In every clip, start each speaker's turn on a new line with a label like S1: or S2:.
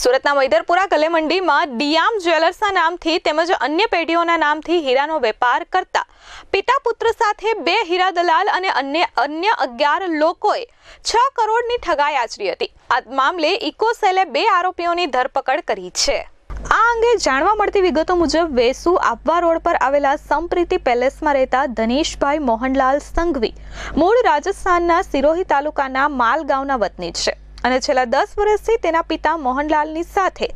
S1: સુરતના મૈદરપુરા ગલેમંડીમાં ડિયામ જ્વેલર્સના નામથી તેમજ અન્ય પેઢીઓના નામથી હીરાનો વેપાર કરતા. પિતા પુત્ર સાથે બે હીરા દલાલ અને અન્ય અન્ય અગિયાર લોકોએ છ કરોડની ઠગાઈ આચરી હતી. આ મામલે ઇકોસેલે બે આરોપીઓની ધરપકડ કરી છે. આ અંગે જાણવા મળતી વિગતો મુજબ વેસુ આપવા રોડ પર આવેલા સંપ્રીતિ પેલેસમાં રહેતા ધનીશભાઈ મોહનલાલ સંઘવી, મૂળ રાજસ્થાનના સિરોહી તાલુકાના માલ ગામના વતની છે. અને છેલ્લા દસ વર્ષથી તેના પિતા મોહનલાલની સાથે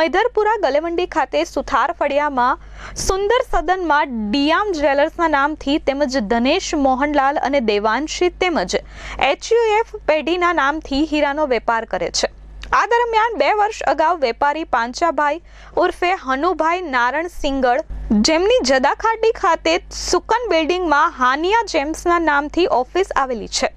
S1: મૈધરપુરા ગલેમંડી ખાતે સુથાર ફળિયામાં સુંદર સદનમાં ડીયામ જ્વેલર્સના નામથી તેમજ ધનેશ મોહનલાલ અને દેવાંશી તેમજ એચયુએફ પેઢીના નામથી હીરાનો વેપાર કરે છે. આ દરમિયાન બે વર્ષ અગાઉ વેપારી પાંચાભાઈ ઉર્ફે હનુભાઈ નારણ સિંગળ જેમની જદાખાડી ખાતે સુકન બિલ્ડિંગમાં હાનિયા જેમ્સના નામથી ઓફિસ આવેલી છે.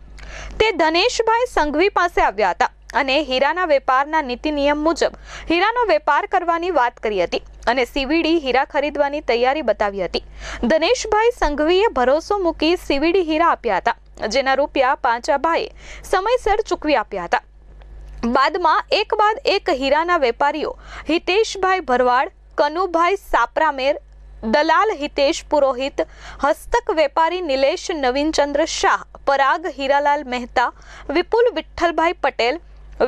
S1: તે ધનેશભાઈ સંઘવી પાસે આવ્યા હતા અને હીરાના વેપારના નીતિ નિયમ મુજબ હીરાનો વેપાર કરવાની વાત કરી હતી અને સીવીડી હીરા ખરીદવાની તૈયારી બતાવી હતી. ધનેશભાઈ સંઘવીએ ભરોસો મૂકી સીવીડી હીરા આપ્યા હતા, જેના રૂપિયા પાંચાભાઈએ સમયસર ચૂકવી આપ્યા હતા. બાદમાં એક બાદ એક હીરાના વેપારીઓ હિતેશભાઈ ભરવાડ, કનુભાઈ સાપરામેર દલાલ હિતેશ પુરોહિત, હસ્તક વેપારી નિલેશ નવીનચંદ્ર શાહ, પરાગ હીરાલાલ મહેતા, વિપુલ વિઠ્ઠલભાઈ પટેલ,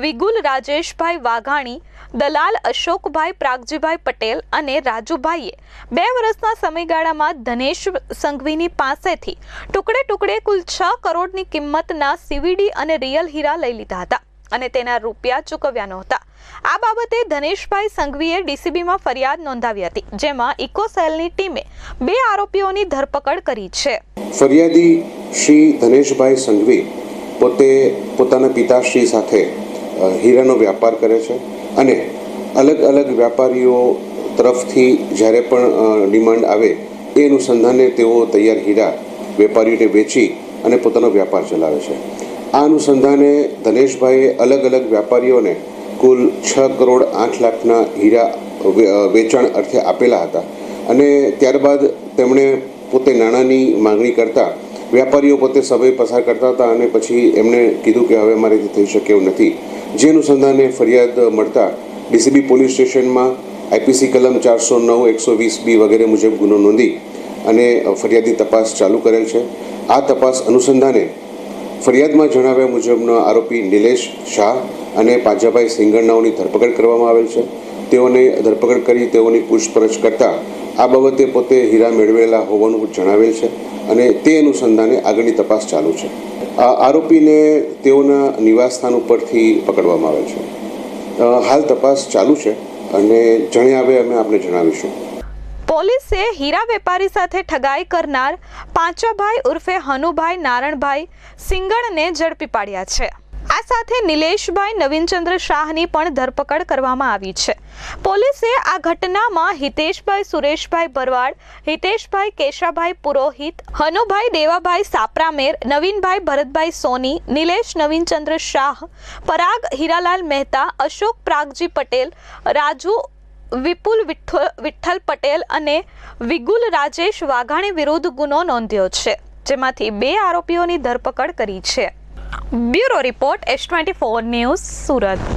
S1: વિગુલ રાજેશભાઈ વાઘાણી, દલાલ અશોકભાઈ પ્રાગજીભાઈ પટેલ અને રાજુભાઈએ બે વર્ષના સમયગાળામાં ધનેશ સંઘવીની પાસેથી ટુકડે ટુકડે કુલ છ કરોડની કિંમતના સીવીડી અને રિયલ હીરા લઈ લીધા હતા. અને તેના રૂપિયા ચૂકવ્યા નહોતા. આ બાબતે ધનેશભાઈ સંઘવીએ ડીસીબીમાં ફરિયાદ નોંધાવી હતી, જેમાં ઇકોસેલની ટીમે બે આરોપીઓની ધરપકડ કરી છે.
S2: ફરિયાદી શ્રી ધનેશભાઈ સંઘવી પોતે પોતાના પિતાશ્રી સાથે હીરાનો વ્યાપાર કરે છે અને અલગ અલગ વ્યાપારીઓ તરફથી જ્યારે પણ ડિમાન્ડ આવે એ અનુસંધાને તેઓ તૈયાર હીરા વેપારીઓને વેચી અને પોતાનો વ્યાપાર ચલાવે છે. આ અનુસંધાને ધનેશભાઈએ અલગ અલગ વ્યાપારીઓને કુલ છ કરોડ આઠ લાખના હીરા વેચાણ અર્થે આપેલા હતા. અને ત્યારબાદ તેમણે પોતે નાણાંની માંગણી કરતા વેપારીઓ પોતે સમય પસાર કરતા હતા અને પછી એમણે કીધું કે હવે મારેથી થઈ શકે એવું નથી. જે અનુસંધાને ફરિયાદ મળતા ડીસીબી પોલીસ સ્ટેશનમાં આઈપીસી કલમ ચારસો નવ, એકસો વીસ બી વગેરે મુજબ ગુનો નોંધી અને ફરિયાદની તપાસ ચાલુ કરેલ છે. આ તપાસ અનુસંધાને ફરિયાદમાં જણાવ્યા મુજબનો આરોપી નિલેશ શાહ અને પાંજાભાઈ સિંગણનાઓની ધરપકડ કરવામાં આવેલ છે. તેઓને ધરપકડ કરી તેઓની પૂછપરછ કરતા આ બાબતે પોતે હીરા મેળવેલા હોવાનું જણાવેલ છે અને તે અનુસંધાને આગળની તપાસ ચાલુ છે. આ આરોપીને તેઓના નિવાસસ્થાન ઉપરથી પકડવામાં આવે છે. હાલ તપાસ ચાલુ છે અને જણે આવે અમે આપને જણાવીશું.
S1: પોલીસે હીરા વેપારી સાથે ઠગાઈ કરનાર પાંચાભાઈ ઉર્ફે હનુભાઈ નારણભાઈ સિંગણને ઝડપી પાડ્યા છે. આ સાથે નિલેશભાઈ નવીનચંદ્ર શાહની પણ ધરપકડ કરવામાં આવી છે. પોલીસે આ ઘટનામાં હિતેશભાઈ સુરેશભાઈ ભરવાડ હિતેશભાઈ કેશાભાઈ પુરોહિત, હનુભાઈ દેવાભાઈ સાપરામેર, નવીનભાઈ ભરતભાઈ સોની, નિલેશ નવીનચંદ્ર શાહ, પરાગ હીરાલાલ મહેતા, અશોક પ્રાગજી પટેલ, રાજુ વિપુલ વિઠ્ઠલ પટેલ અને વિગુલ રાજેશ વાઘાણી વિરુદ્ધ ગુનો નોંધ્યો છે, જેમાંથી બે આરોપીઓની ધરપકડ કરી છે. Bureau report S twenty four news Surat.